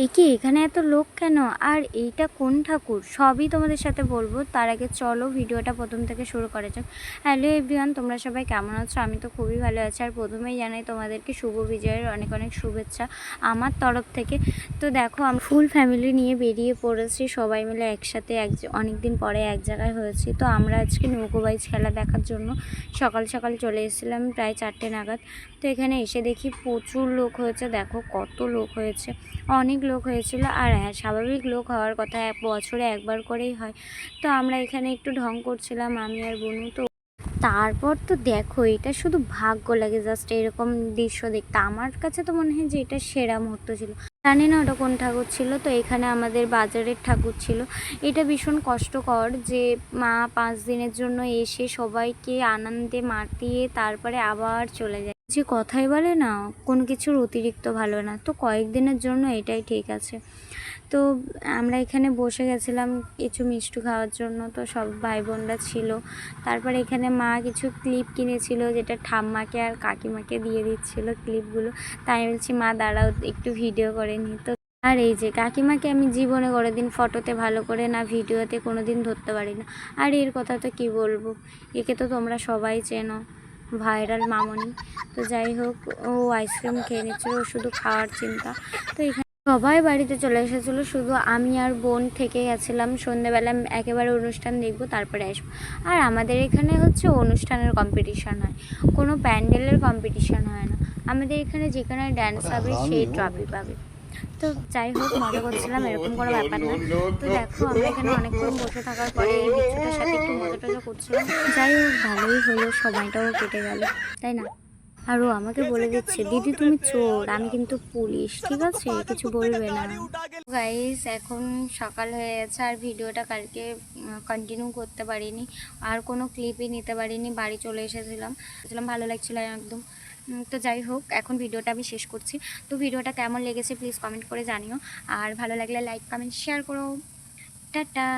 এই কি এখানে এত লোক কেন? আর এইটা কোন ঠাকুর? সবই তোমাদের সাথে বলব। তার আগে চলো ভিডিওটা প্রথম থেকে শুরু করা যাক। হ্যালো এভরিওয়ান তোমরা সবাই কেমন আছো? আমি তো খুবই ভালো আছি। আর প্রথমেই জানাই তোমাদেরকে শুভ বিজয়ের অনেক অনেক শুভেচ্ছা আমার তরফ থেকে। তো দেখো, আমি ফুল ফ্যামিলি নিয়ে বেরিয়ে পড়েছি। সবাই মিলে একসাথে এক অনেক দিন পরে এক জায়গায় হয়েছি। তো আমরা আজকে নৌকো বাইচ খেলা দেখার জন্য সকাল সকাল চলে এসেছিলাম প্রায় চারটে নাগাদ। তো এখানে এসে দেখি প্রচুর লোক হয়েছে। দেখো কত লোক হয়েছে। অনেক লোক হয়েছিল। আর হ্যাঁ স্বাভাবিক লোক হওয়ার কথা এক বছরে একবার করেই হয়। তো আমরা এখানে একটু ঢং করছিলাম, আমি আর বনু। তো তারপর তো দেখো, এটা শুধু ভাগ্য লাগে জাস্ট এরকম দৃশ্য দেখতে। আমার কাছে তো মনে হয় যে এটা সেরা মুহূর্ত ছিল। জানি না ওটা কোন ঠাকুর ছিল, তো এখানে আমাদের বাজারের ঠাকুর ছিল। এটা ভীষণ কষ্টকর যে মা পাঁচ দিনের জন্য এসে সবাইকে আনন্দে মাতিয়ে তারপরে আবার চলে যায়। যে কথাই বলে না, কোনো কিছুর অতিরিক্ত ভালো না। তো কয়েকদিনের জন্য এটাই ঠিক আছে। তো আমরা এখানে বসে গেছিলাম কিছু মিষ্টি খাওয়ার জন্য, তো সব ভাই বোনরা ছিল। তারপর এখানে মা কিছু ক্লিপ কিনেছিল, যেটা ঠাম্মাকে আর কাকিমাকে দিয়ে দিচ্ছিল ক্লিপগুলো তাই বলছি, মা, দাঁড়াও, একটু ভিডিও করে নি। তো আর এই যে, কাকিমাকে আমি জীবনে করে দিন ফটোতে ভালো করে না ভিডিওতে কোনো দিন ধরতে পারি না। আর এর কথা তো কী বলব? একে তো তোমরা সবাই চেনো। ভাইরাল মামনি। তো যাই হোক ও আইসক্রিম খেয়ে নিচ্ছিল ও শুধু খাওয়ার চিন্তা। তো এখানে সবাই বাড়িতে চলে এসেছিল শুধু আমি আর বোন থেকে গেছিলাম। সন্ধেবেলা একেবারে অনুষ্ঠান দেখব তারপরে আসব। আর আমাদের এখানে হচ্ছে অনুষ্ঠানের কম্পিটিশান হয়। কোনো প্যান্ডেলের কম্পিটিশান হয় না। আমাদের এখানে যেখানে ড্যান্স হবে সেই ট্রফি পাবে। তো যাই হোক, মজা করছিলাম, এরকম কোনো ব্যাপার না। তো দেখো, আমরা এখানে অনেকক্ষণ বসে থাকার পরে এই বিচ্ছুটার সাথে একটু মজা টজা করছিলাম। যাই হোক, ভালোই হলো, সময়টাও কেটে গেল, তাই না? আর ও আমাকে বলে দিচ্ছে, দিদি, তুমি চোর, আমি কিন্তু পুলিশ, ঠিক আছে? কিছু বলবে না। গাইস এখন সকাল হয়ে গেছে, আর ভিডিওটা কালকে কন্টিনিউ করতে পারিনি, আর কোনো ক্লিপই নিতে পারিনি, বাড়ি চলে এসেছিলাম। ভালো লাগছিল একদম। তো যাই হোক, এখন ভিডিওটা আমি শেষ করছি। তো ভিডিওটা কেমন লেগেছে প্লিজ কমেন্ট করে জানিও। আর ভালো লাগলে লাইক কমেন্ট শেয়ার করো। টাটা।